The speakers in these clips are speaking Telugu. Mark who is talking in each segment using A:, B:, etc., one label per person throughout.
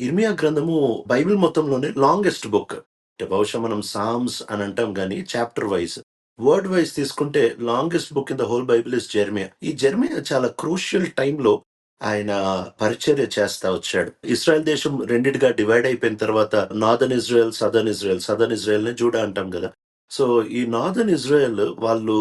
A: ఇర్మియా గ్రంథము బైబిల్ మొత్తంలోనే లాంగెస్ట్ బుక్ అంటే బహుశా మనం సామ్స్ అని అంటాం కానీ చాప్టర్ వైజ్ వర్డ్ వైజ్ తీసుకుంటే longest book in the whole Bible is Jeremiah ఈ జెర్మియా చాలా క్రూషియల్ టైంలో ఆయన పరిచర్య చేస్తా వచ్చాడు. ఇస్రాయల్ దేశం రెండిటిగా డివైడ్ అయిపోయిన తర్వాత northern Israel southern Israel southern ఇజ్రాయెల్ని Judah అంటాం కదా సో ఈ నార్దర్న్ ఇజ్రాయెల్ వాళ్ళు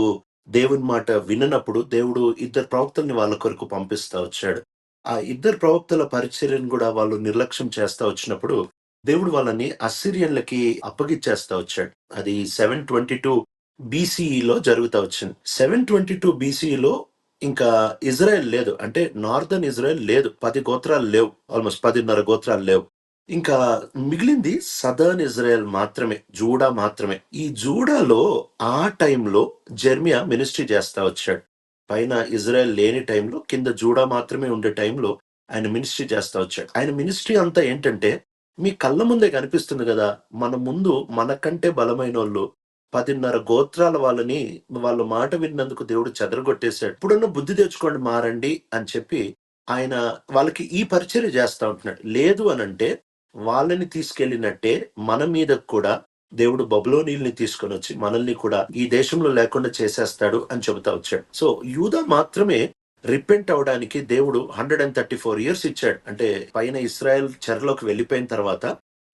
A: దేవుని మాట విననప్పుడు దేవుడు ఇద్దరు ప్రవక్తల్ని వాళ్ళ కొరకు పంపిస్తా వచ్చాడు. ఆ ఇద్దరు ప్రవక్తల పరిచర్యను కూడా వాళ్ళు నిర్లక్ష్యం చేస్తా వచ్చినప్పుడు దేవుడు వాళ్ళని అస్సిరియన్లకి అప్పగిచ్చేస్తా వచ్చాడు. అది సెవెన్ ట్వంటీ టూ బీసీఈలో జరుగుతూ వచ్చింది. సెవెన్ ట్వంటీ టూ బీసీఈలో ఇంకా ఇజ్రాయెల్ లేదు. అంటే నార్దర్న్ ఇజ్రాయెల్ లేదు. పది గోత్రాలు లేవు. ఆల్మోస్ట్ పదిన్నర గోత్రాలు లేవు. ఇంకా మిగిలింది సదర్న్ ఇజ్రాయెల్ మాత్రమే జూడా మాత్రమే. ఈ జూడాలో ఆ టైంలో జెర్మియా మినిస్ట్రీ చేస్తా వచ్చాడు. పైన ఇజ్రాయెల్ లేని టైంలో కింద జూడా మాత్రమే ఉండే టైంలో ఆయన మినిస్ట్రీ చేస్తా వచ్చాడు. ఆయన మినిస్ట్రీ అంతా ఏంటంటే మీ కళ్ళ ముందే కనిపిస్తుంది కదా మన ముందు మనకంటే బలమైన వాళ్ళు పదిన్నర గోత్రాల వాళ్ళని వాళ్ళ మాట విన్నందుకు దేవుడు చెదరగొట్టేశాడు. ఇప్పుడున్న బుద్ధి తెచ్చుకోండి మారండి అని చెప్పి ఆయన వాళ్ళకి ఈ పరిచర్య చేస్తా ఉంటున్నాడు. లేదు అని అంటే వాళ్ళని తీసుకెళ్ళినట్టే మన మీద కూడా దేవుడు బబులోనీల్ని తీసుకొని వచ్చి మనల్ని కూడా ఈ దేశంలో లేకుండా చేసేస్తాడు అని చెబుతా వచ్చాడు. సో యూదా మాత్రమే రిపెంట్ అవడానికి దేవుడు hundred and thirty four years ఇచ్చాడు. అంటే పైన ఇస్రాయెల్ చెరలోకి వెళ్ళిపోయిన తర్వాత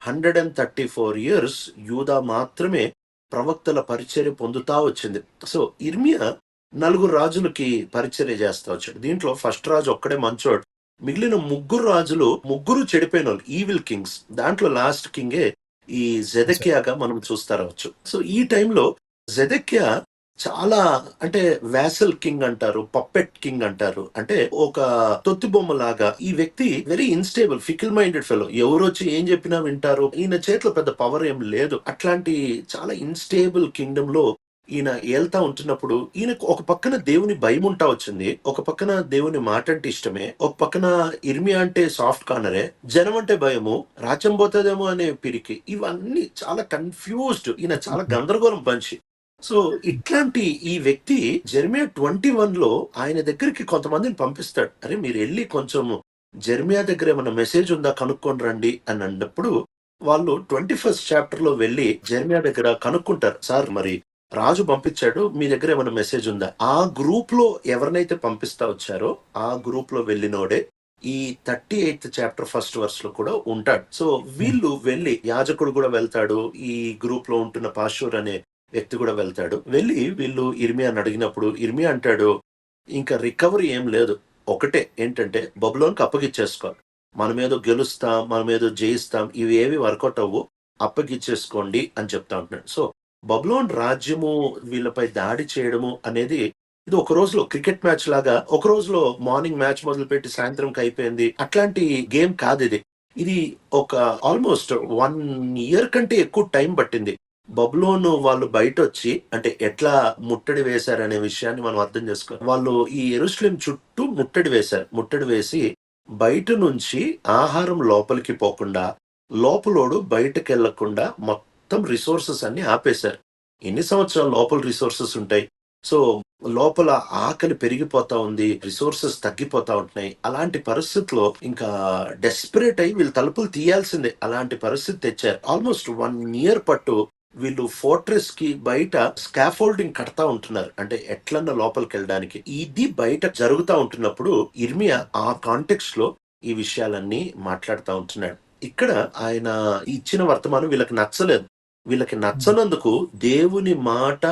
A: hundred and thirty four years యూదా మాత్రమే ప్రవక్తల పరిచర్య పొందుతా వచ్చింది. సో ఇర్మియా నలుగురు రాజులకి పరిచర్య చేస్తా వచ్చాడు. దీంట్లో ఫస్ట్ రాజు ఒక్కడే మంచోడు. మిగిలిన ముగ్గురు రాజులు ముగ్గురు చెడిపోయిన వాళ్ళు ఈవిల్ కింగ్స్ దాంట్లో లాస్ట్ కింగే ఈ జెదక్యాగా మనం చూస్తా రావచ్చు సో ఈ టైంలో జెదక్యా చాలా అంటే వ్యాసల్ కింగ్ అంటారు పప్పెట్ కింగ్ అంటారు. అంటే ఒక తొత్తి బొమ్మ లాగా ఈ వ్యక్తి very unstable fickle minded fellow. ఎవరు వచ్చి ఏం చెప్పినా వింటారు. ఈయన చేతిలో పెద్ద పవర్ ఏం లేదు. అట్లాంటి చాలా ఇన్స్టేబుల్ కింగ్డమ్లో ఈయన ఏళ్తా ఉంటున్నప్పుడు ఈయనకు ఒక పక్కన దేవుని భయం ఉంటా వచ్చింది ఒక పక్కన దేవుని మాట అంటే ఇష్టమే ఒక పక్కన ఇర్మియా అంటే సాఫ్ట్ కార్నరే జనం అంటే భయము రాజ్యం పోతుందేమో అనే పిరికి ఇవన్నీ చాలా కన్ఫ్యూజ్డ్ ఈయన చాలా గందరగోళం పంచి సో ఇట్లాంటి ఈ వ్యక్తి జెర్మియా ట్వంటీ వన్లో ఆయన దగ్గరికి కొంతమందిని పంపిస్తాడు. అరే మీరు వెళ్ళి కొంచెం జెర్మియా దగ్గర ఏమైనా మెసేజ్ ఉందా కనుక్కొని రండి అని అన్నప్పుడు వాళ్ళు ట్వంటీ ఫస్ట్ చాప్టర్లో వెళ్ళి జెర్మియా దగ్గర కనుక్కుంటారు. సార్ మరి రాజు పంపించాడు మీ దగ్గర ఏమైనా మెసేజ్ ఉందా? ఆ గ్రూప్లో ఎవరినైతే పంపిస్తా వచ్చారో ఆ గ్రూప్లో వెళ్ళినోడే ఈ థర్టీ ఎయిత్ చాప్టర్ ఫస్ట్ వర్స్లో కూడా ఉంటాడు. సో వీళ్ళు వెళ్ళి యాజకుడు కూడా వెళ్తాడు ఈ గ్రూప్లో ఉంటున్న పాషూర్ అనే వ్యక్తి కూడా వెళ్తాడు. వెళ్ళి వీళ్ళు ఇర్మియాని అడిగినప్పుడు ఇర్మియా అంటాడు ఇంకా రికవరీ ఏం లేదు. ఒకటే ఏంటంటే బబులోనికి అప్పగిచ్చేసుకోవాలి మనం ఏదో గెలుస్తాం మనం ఏదో జయిస్తాం ఇవి ఏవి వర్కౌట్ అవ్వు అప్పగిచ్చేసుకోండి అని చెప్తా ఉంటున్నాడు. సో బబ్లోన్ రాజ్యము వీళ్ళపై దాడి చేయడము అనేది ఇది ఒక రోజులో క్రికెట్ మ్యాచ్ లాగా ఒక రోజులో మార్నింగ్ మ్యాచ్ మొదలుపెట్టి సాయంత్రంకి అయిపోయింది అట్లాంటి గేమ్ కాదు ఇది. ఇది ఒక ఆల్మోస్ట్ వన్ ఇయర్ కంటే ఎక్కువ టైం పట్టింది. బబులోను వాళ్ళు బయట వచ్చి అంటే ఎట్లా ముట్టడి వేశారనే విషయాన్ని మనం అర్థం చేసుకో వాళ్ళు ఈ ఎరుస్లిం చుట్టూ ముట్టడి వేశారు. ముట్టడి వేసి బయట నుంచి ఆహారం లోపలికి పోకుండా లోపలోడు బయటకు వెళ్ళకుండా మొత్తం రిసోర్సెస్ అన్ని ఆపేశారు. ఎన్ని సంవత్సరాలు లోపల రిసోర్సెస్ ఉంటాయి? సో లోపల ఆకలి పెరిగిపోతా ఉంది రిసోర్సెస్ తగ్గిపోతా ఉంటున్నాయి. అలాంటి పరిస్థితిలో ఇంకా డెస్పరేట్ అయి వీళ్ళు తలుపులు తీయాల్సిందే. అలాంటి పరిస్థితి తెచ్చారు. ఆల్మోస్ట్ వన్ ఇయర్ పట్టు వీళ్ళు ఫోర్ట్రెస్కి బయట స్కాఫోల్డింగ్ కడతా ఉంటున్నారు. అంటే ఎట్లన్నా లోపలికి వెళ్ళడానికి ఇది బయట జరుగుతా ఉంటున్నప్పుడు ఇర్మియా ఆ కాంటెక్స్ట్లో ఈ విషయాలన్నీ మాట్లాడుతూ ఉంటున్నాడు. ఇక్కడ ఆయన ఇచ్చిన వర్తమానం వీళ్ళకి నచ్చలేదు. వీళ్ళకి నచ్చనందుకు దేవుని మాట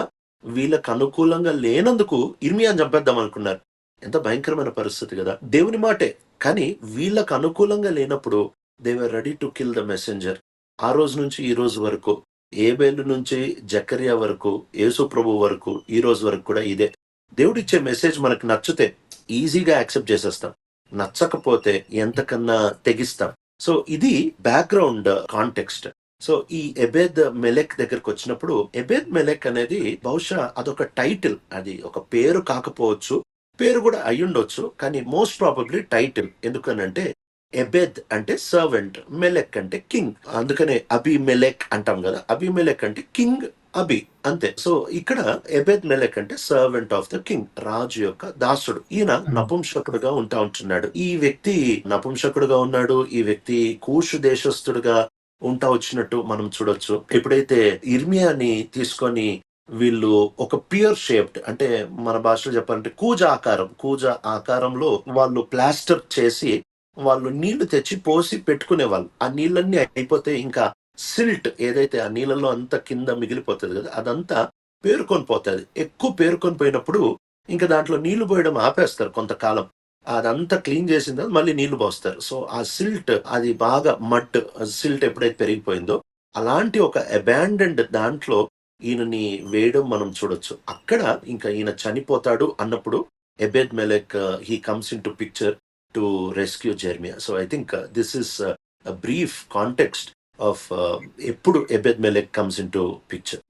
A: వీళ్ళకి అనుకూలంగా లేనందుకు ఇర్మియాని చంపేద్దాం అనుకున్నారు. ఎంత భయంకరమైన పరిస్థితి కదా. దేవుని మాటే. కానీ వీళ్ళకు అనుకూలంగా లేనప్పుడు they were ready to kill the messenger ఆ రోజు నుంచి ఈ రోజు వరకు ఏబేలు నుంచి జకరియా వరకు యేసు ప్రభు వరకు ఈ రోజు వరకు కూడా ఇదే. దేవుడిచ్చే మెసేజ్ మనకు నచ్చితే ఈజీగా యాక్సెప్ట్ చేసేస్తాం. నచ్చకపోతే ఎంతకన్నా తెగిస్తాం. సో ఇది బ్యాక్గ్రౌండ్ కాంటెక్స్ట్ సో ఈ ఎబేద్ మెలెక్ దగ్గరకు వచ్చినప్పుడు ఎబేద్ మెలెక్ అనేది బహుశా అదొక టైటిల్. అది ఒక పేరు కాకపోవచ్చు పేరు కూడా అయ్యుండొచ్చు కానీ మోస్ట్ ప్రాబబ్లీ టైటిల్. ఎందుకనంటే ఎబెద్ అంటే సర్వెంట్ మెలెక్ అంటే కింగ్. అందుకనే అబి మెలెక్ అంటాం కదా అబి మెలెక్ అంటే కింగ్ అబి అంతే. సో ఇక్కడ ఎబెద్ మెలెక్ అంటే సర్వెంట్ ఆఫ్ ద కింగ్ రాజు యొక్క దాసుడు. ఈయన నపుంసకుడుగా ఉంటా ఉంటున్నాడు. ఈ వ్యక్తి నపుంసకుడుగా ఉన్నాడు ఈ వ్యక్తి కూషు దేశస్థుడుగా ఉంటా వచ్చినట్టు మనం చూడొచ్చు. ఎప్పుడైతే ఇర్మియాని తీసుకొని వీళ్ళు ఒక పియర్ షేప్డ్ అంటే మన భాషలో చెప్పాలంటే కూజ ఆకారం కూజ ఆకారంలో వాళ్ళు ప్లాస్టర్ చేసి వాళ్ళు నీళ్ళు తెచ్చి పోసి పెట్టుకునేవాళ్ళు. ఆ నీళ్ళన్నీ అయిపోతే ఇంకా సిల్ట్ ఏదైతే ఆ నీళ్ళలో అంతా కింద మిగిలిపోతుంది కదా అదంతా పేరుకొని పోతుంది. ఎక్కువ పేరుకొని పోయినప్పుడు ఇంకా దాంట్లో నీళ్ళు పోయడం ఆపేస్తారు కొంతకాలం. అదంతా క్లీన్ చేసిన తర్వాత మళ్ళీ నీళ్ళు పోస్తారు. సో ఆ సిల్ట్ అది బాగా మడ్ సిల్ట్ ఎప్పుడైతే పెరిగిపోయిందో అలాంటి ఒక అబాండెండ్ దాంట్లో ఈయనని వేయడం మనం చూడొచ్చు. అక్కడ ఇంకా ఈయన చనిపోతాడు అన్నప్పుడు Ebed Melech he comes in to picture to rescue Jeremiah so I think this is brief context of ఎప్పుడు Ebed Melech comes in to picture